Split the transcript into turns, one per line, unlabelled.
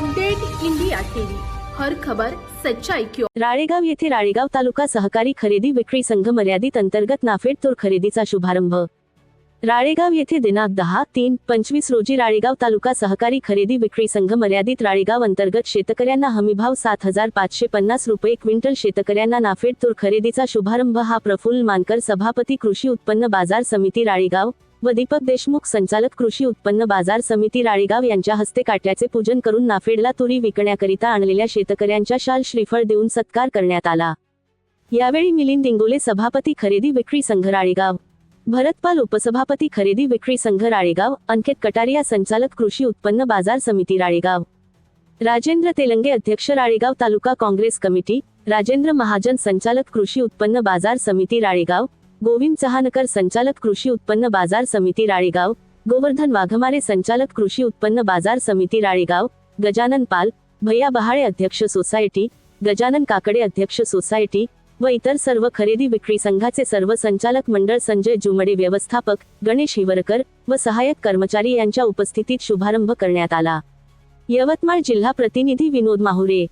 Update India TV. हर खबर सच्चाई
राळेगाव येथे राळेगाव तालुका सहकारी खरेदी विक्री संघ मर्यादित अंतर्गत नाफेड तूर खरेदीचा शुभारंभ. राळेगाव येथे दिनांक दहा तीन पंचवीस रोजी राळेगाव तालुका सहकारी खरेदी विक्री संघ मर्यादित राळेगाव अंतर्गत शेतकऱ्यांना हमीभाव सात हजार पाचशे पन्नास रुपये क्विंटल शेतकऱ्यांना नाफेड तूर खरेदीचा शुभारंभ हा प्रफुल्ल मानकर सभापती कृषी उत्पन्न बाजार समिती राळेगाव व दीपक देशमुख संचालक कृषी उत्पन्न बाजार समिती राळेगाव यांच्या हस्ते काट्याचे पूजन करून नाफेडला तुरी विकण्याकरिता आणलेल्या शेतकऱ्यांच्या शाल श्रीफळ देऊन सत्कार करण्यात आला. यावेळी मिलिंद इंगोले सभापती खरेदी विक्री संघ राळेगाव भरतपाल उपसभापती खरेदी विक्री संघ राळेगाव अंकित कटारिया संचालक कृषी उत्पन्न बाजार समिती राळेगाव. राजेंद्र तेलंगे अध्यक्ष राळेगाव तालुका काँग्रेस कमिटी राजेंद्र महाजन संचालक कृषी उत्पन्न बाजार समिती राळेगाव गोविंद चहानकर संचालक कृषी उत्पन्न बाजार समिती राळेगाव गोवर्धन वाघमारे संचालक कृषी उत्पन्न बाजार समिती राळेगाव गजानन पाल भैया बहाळे अध्यक्ष सोसायटी गजानन काकडे अध्यक्ष सोसायटी व इतर सर्व खरेदी विक्री संघाचे सर्व संचालक मंडळ संजय जुमडे व्यवस्थापक गणेश हिवरकर व सहाय्यक कर्मचारी यांच्या उपस्थितीत शुभारंभ करण्यात आला. यवतमाळ जिल्हा प्रतिनिधी विनोद माहुरे